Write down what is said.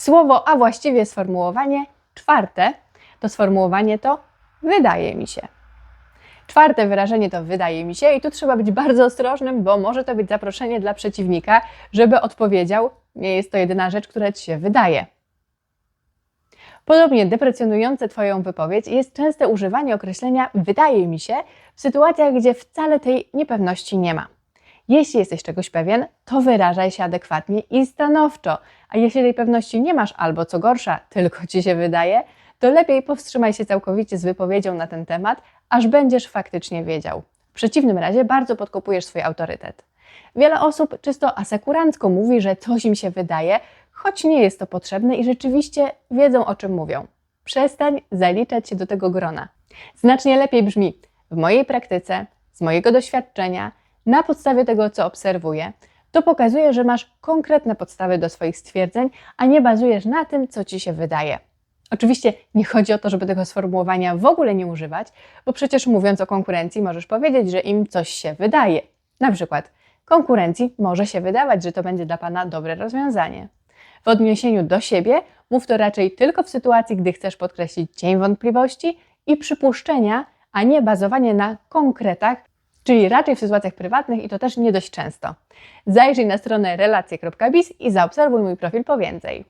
Słowo, a właściwie sformułowanie czwarte, to sformułowanie to wydaje mi się. Czwarte wyrażenie to wydaje mi się, i tu trzeba być bardzo ostrożnym, bo może to być zaproszenie dla przeciwnika, żeby odpowiedział: Nie jest to jedyna rzecz, która ci się wydaje. Podobnie deprecjonujące Twoją wypowiedź jest częste używanie określenia wydaje mi się w sytuacjach, gdzie wcale tej niepewności nie ma. Jeśli jesteś czegoś pewien, to wyrażaj się adekwatnie i stanowczo, a jeśli tej pewności nie masz albo co gorsza, tylko ci się wydaje, to lepiej powstrzymaj się całkowicie z wypowiedzią na ten temat, aż będziesz faktycznie wiedział. W przeciwnym razie bardzo podkopujesz swój autorytet. Wiele osób czysto asekurancko mówi, że coś im się wydaje, choć nie jest to potrzebne i rzeczywiście wiedzą o czym mówią. Przestań zaliczać się do tego grona. Znacznie lepiej brzmi w mojej praktyce, z mojego doświadczenia, na podstawie tego, co obserwuję, to pokazuje, że masz konkretne podstawy do swoich stwierdzeń, a nie bazujesz na tym, co ci się wydaje. Oczywiście nie chodzi o to, żeby tego sformułowania w ogóle nie używać, bo przecież mówiąc o konkurencji, możesz powiedzieć, że im coś się wydaje. Na przykład, konkurencji może się wydawać, że to będzie dla Pana dobre rozwiązanie. W odniesieniu do siebie mów to raczej tylko w sytuacji, gdy chcesz podkreślić cień wątpliwości i przypuszczenia, a nie bazowanie na konkretach, czyli raczej w sytuacjach prywatnych i to też nie dość często. Zajrzyj na stronę relacje.biz i zaobserwuj mój profil po więcej.